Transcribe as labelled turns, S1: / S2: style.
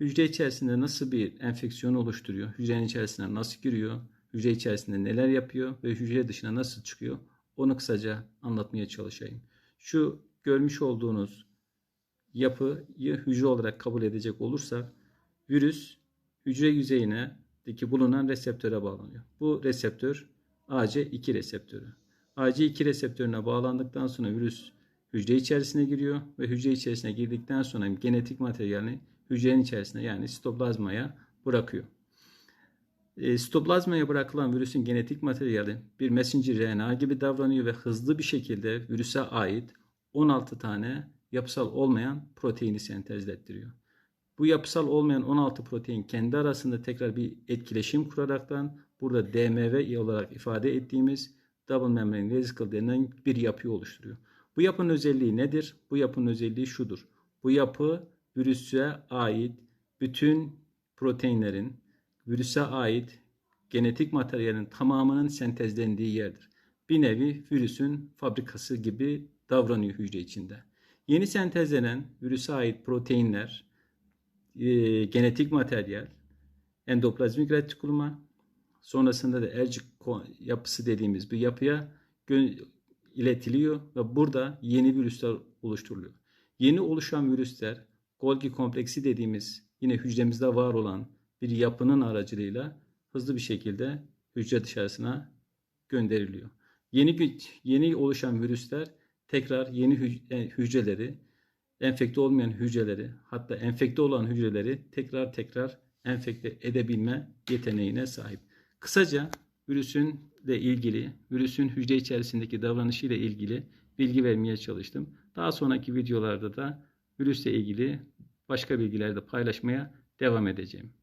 S1: hücre içerisinde nasıl bir enfeksiyon oluşturuyor, hücrenin içerisine nasıl giriyor, hücre içerisinde neler yapıyor ve hücre dışına nasıl çıkıyor onu kısaca anlatmaya çalışayım. Şu görmüş olduğunuz yapıyı hücre olarak kabul edecek olursak virüs hücre yüzeyine deki bulunan reseptöre bağlanıyor. Bu reseptör AC2 reseptörü. AC2 reseptörüne bağlandıktan sonra virüs hücre içerisine giriyor ve hücre içerisine girdikten sonra genetik materyalini hücrenin içerisine yani sitoplazmaya bırakıyor. E, sitoplazmaya bırakılan virüsün genetik materyali bir messenger RNA gibi davranıyor ve hızlı bir şekilde virüse ait 16 tane yapısal olmayan proteini sentezlettiriyor. Bu yapısal olmayan 16 protein kendi arasında tekrar bir etkileşim kuraraktan burada DMV olarak ifade ettiğimiz double membrane vesicle denilen bir yapıyı oluşturuyor. Bu yapının özelliği nedir? Bu yapının özelliği şudur. Bu yapı virüse ait bütün proteinlerin virüse ait genetik materyalin tamamının sentezlendiği yerdir. Bir nevi virüsün fabrikası gibi davranıyor hücre içinde. Yeni sentezlenen virüse ait proteinler, e, genetik materyal, endoplazmik retikuluma, sonrasında da ercik yapısı dediğimiz bir yapıya iletiliyor ve burada yeni virüsler oluşturuluyor. Yeni oluşan virüsler Golgi kompleksi dediğimiz yine hücremizde var olan bir yapının aracılığıyla hızlı bir şekilde hücre dışarısına gönderiliyor. Yeni yeni oluşan virüsler tekrar yeni e, hücreleri, enfekte olmayan hücreleri, hatta enfekte olan hücreleri tekrar tekrar enfekte edebilme yeteneğine sahip. Kısaca virüsün ile ilgili, virüsün hücre içerisindeki davranışı ile ilgili bilgi vermeye çalıştım. Daha sonraki videolarda da virüsle ilgili başka bilgiler de paylaşmaya devam edeceğim.